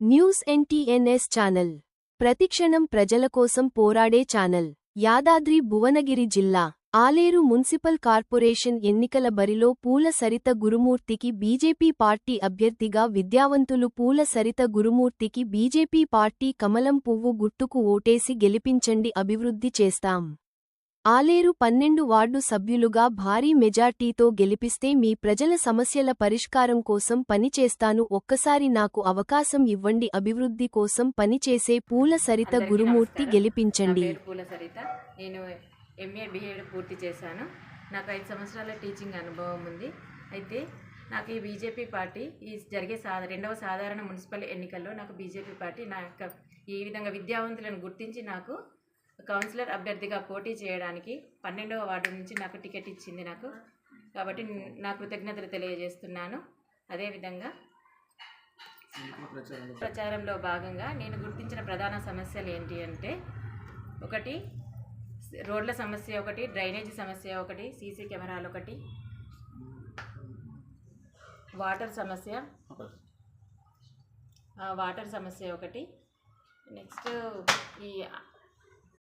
News NTNS channel. ప్రతిక్షణం ప్రజల కోసం పోరాడే ఛానల్. యాదాద్రి భువనగిరి జిల్లా ఆలేరు మున్సిపల్ కార్పొరేషన్ ఎన్నికల బరిలో పూల సరిత గురుమూర్తికి బీజేపీ పార్టీ అభ్యర్థిగా విద్యావంతులు పూల సరిత గురుమూర్తికి బీజేపీ పార్టీ కమలం పువ్వు గుట్టుకు ఓటేసి గెలిపించండి అభివృద్ధి చేస్తాం. ఆలేరు పన్నెండు వార్డు సభ్యులుగా భారీ మెజార్టీతో గెలిపిస్తే మీ ప్రజల సమస్యల పరిష్కారం కోసం పనిచేస్తాను ఒక్కసారి నాకు అవకాశం ఇవ్వండి. అభివృద్ధి కోసం పనిచేసే పూల సరిత గురుమూర్తి. గెలిపించండి. పూల సరిత. నేను ఎంఏ బిఎడ్ పూర్తి చేశాను. నాకు ఐదు సంవత్సరాల టీచింగ్ అనుభవం ఉంది. అయితే నాకు ఈ బీజేపీ పార్టీ ఈ జరిగే సా రెండవ సాధారణ మున్సిపల్ ఎన్నికల్లో నాకు బీజేపీ పార్టీ నా యొక్క ఈ విధంగా విద్యావంతులను గుర్తించి నాకు కౌన్సిలర్ అభ్యర్థిగా పోటీ చేయడానికి పన్నెండవ వార్డు నుంచి నాకు టికెట్ ఇచ్చింది నాకు. కాబట్టి నా కృతజ్ఞతలు తెలియజేస్తున్నాను. అదేవిధంగా ప్రచారంలో భాగంగా. నేను గుర్తించిన ప్రధాన సమస్యలు ఏంటి అంటే ఒకటి రోడ్ల సమస్య ఒకటి డ్రైనేజీ సమస్య ఒకటి సీసీ కెమెరాలు ఒకటి వాటర్ సమస్య వాటర్ సమస్య ఒకటి. నెక్స్ట్ ఈ